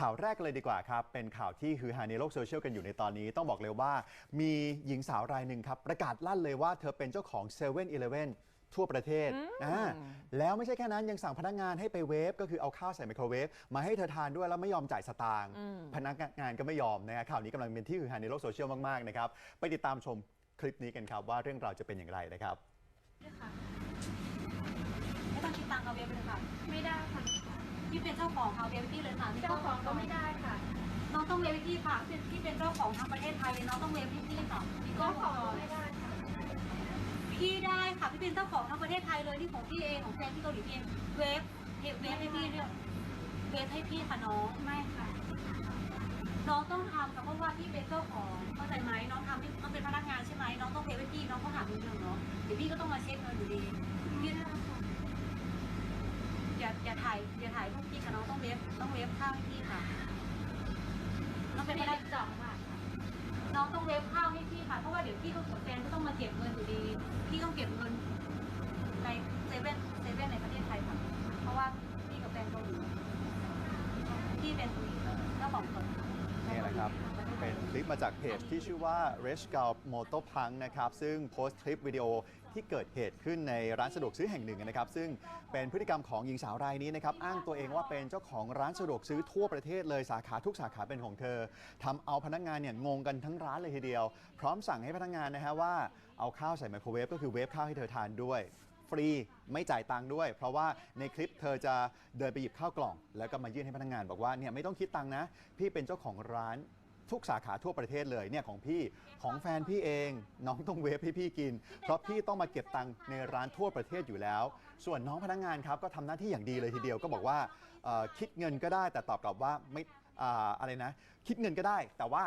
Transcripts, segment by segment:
ข่าวแรกเลยดีกว่าครับ เป็นข่าวที่ฮือฮาในโลกโซเชียลกันอยู่ในตอนนี้ ต้องบอกเลยว่ามีหญิงสาวรายหนึ่งครับ ประกาศลั่นเลยว่าเธอเป็นเจ้าของ7 e เ e ่ e อทั่วประเทศอ่าแล้วไม่ใช่แค่นั้นยังสั่งพนักงานให้ไปเวฟก็คือเอาข้าวใส่ไมโครเวฟมาให้เธอทานด้วยแล้วไม่ยอมจ่ายสตางค์พนักงานก็ไม่ยอมนะฮะข่าวนี้กำลังเป็นที่ฮือฮาในโลกโซเชียลมากๆนะครับไปติดตามชมคลิปนี้กันครับว่าเรื่องราวจะเป็นอย่างไรนะครับ ไม่ต้องคิดตังค์เอาเว็บเลยค่ะ ไม่ได้ค่ะ พี่เป็นเจ้าของค่ะเว็บพี่เลยค่ะพี่เจ้าของก็ไม่ได้ค่ะ น้องต้องเว็บพี่ค่ะพี่พี่เป็นเจ้าของทั้งประเทศไทยเลยน้องต้องเว็บพี่พี่ค่ะพี่ก็เจ้าขขอองไม่ได้ค่ะพี่ได้ค่ะพี่เป็นเจ้าของทั้งประเทศไทยเลยที่ของพี่เองของแฟนที่เกาหลีพี่เองเว็บเว็บเว็บให้พี่เนี่ยเว็บให้พี่ค่ะน้องไม่ค่ะน้องต้องทำค่ะเพราะว่าพี่เป็นเจ้าของเข้าใจไหมน้องทำที่น้องเป็นพนักงานใช่ไหมน้องต้องเว็บให้พี่น้องต้องหาเงินเดือนเนาะเดี๋ยวพี่ก็ต้องมาเช็คเงินอยู่ดีพี่อย่าอย่า ถ่ายอย่าถ่ายรูปพี่ค่ะน้องต้องเว็บต้องเว็บข้าวให้พี่ค่ะน้องเป็นพนักสองบาทน้องต้องเว็บข้าวให้พี่ค่ะเพราะว่าเดี๋ยวพี่ก็กับแฟนก็ต้องมาเก็บเงินอยู่ดี พี่ต้องเก็บเงินในเซเว่นเซเว่นในประเทศไทยค่ะ เพราะว่าพี่กับแฟนเกาหลีพี่เป็นเจ้าของคนนี่แหละครับ เป็นคลิปมาจากเพจที่ชื่อว่า r e s c a l Moto Punk นะครับ ซึ่งโพสต์คลิปวิดีโอที่เกิดเหตุขึ้นในร้านสะดวกซื้อแห่งหนึ่งนะครับ ซึ่งเป็นพฤติกรรมของหญิงสาวรายนี้นะครับ อ้างตัวเองว่าเป็นเจ้าของร้านสะดวกซื้อทั่วประเทศเลยสาขาทุกสาขาเป็นของเธอทำเอาพนักงานเนี่ยงงกันทั้งร้านเลยทีเดียว พร้อมสั่งให้พนักงานนะฮะว่าเอาข้าวใส่ไมโครเวฟก็คือเวฟข้าวให้เธอทานด้วยฟรีไม่จ่ายตังค์ด้วย เพราะว่าในคลิปเธอจะเดินไปหยิบข้าวกล่อง แล้วก็มายื่นให้พนักงานบอกว่าเนี่ยไม่ต้องคิดตังค์นะ พี่เป็นเจ้าของร้าน ทุกสาขาทั่วประเทศเลยเนี่ยของพี่ของแฟนพี่เอง น้องต้องเวฟให้พี่กิน เพราะพี่ต้องมาเก็บตังค์ในร้านทั่วประเทศอยู่แล้ว ส่วนน้องพนักงานครับก็ทำหน้าที่อย่างดีเลยทีเดียวก็บอกว่าคิดเงินก็ได้แต่ตอบกลับว่าไม่อะไรนะ คิดเงินก็ได้แต่ว่า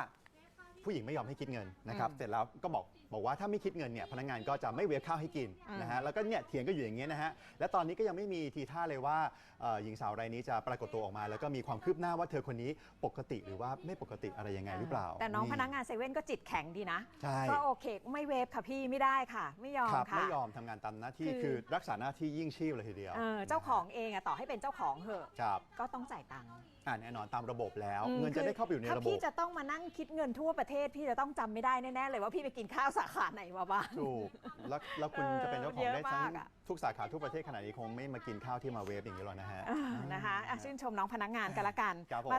ผู้หญิงไม่ยอมให้คิดเงินนะครับเสร็จแล้วก็บอกบอกว่าถ้าไม่คิดเงินเนี่ยพนักงานก็จะไม่เวฟข้าวให้กินนะฮะแล้วก็เนี่ยเถียงก็อยู่อย่างเงี้ยนะฮะและตอนนี้ก็ยังไม่มีทีท่าเลยว่าเอ่อหญิงสาวรายนี้จะปรากฏตัวออกมา แล้วก็มีความคืบหน้าว่าเธอคนนี้ปกติหรือว่าไม่ปกติอะไรยังไงหรือเปล่า แต่น้องพนักงานเซเว่นก็จิตแข็งดีนะ ใช่ ก็โอเคไม่เวฟค่ะพี่ไม่ได้ค่ะ ไม่ยอมครับค่ะ ไม่ยอมทำงานตามหน้าที่คือคือรักษาหน้าที่ยิ่งชีพเลยทีเดียวเออเจ้าของเองอะต่อให้เป็นเจ้าของเหอะ ครับก็ต้องจ่ายตังค์อ่าแน่นอนตามระบบแล้วอืมเงินจะคือได้เข้าไปอยู่ในถ้าระบพี่บจะต้องมานั่งคิดเงินทั่วประเทศพี่จะต้องจำไม่ได้แน่ๆเลยว่าพี่ไปกินข้าวสาขาไหนมาบ้าง ถูกแล้วแล้วคุณเออจะเป็นเจ้าของเยอะได้ทั้งมากอะ ทุกสาขาทุกประเทศขนาดนี้คงไม่มากินข้าวที่มาเวฟอย่างนี้หรอกนะฮะอ่านะคะอะชื่นชมน้องพนักงานกันละกัน ครับผมมา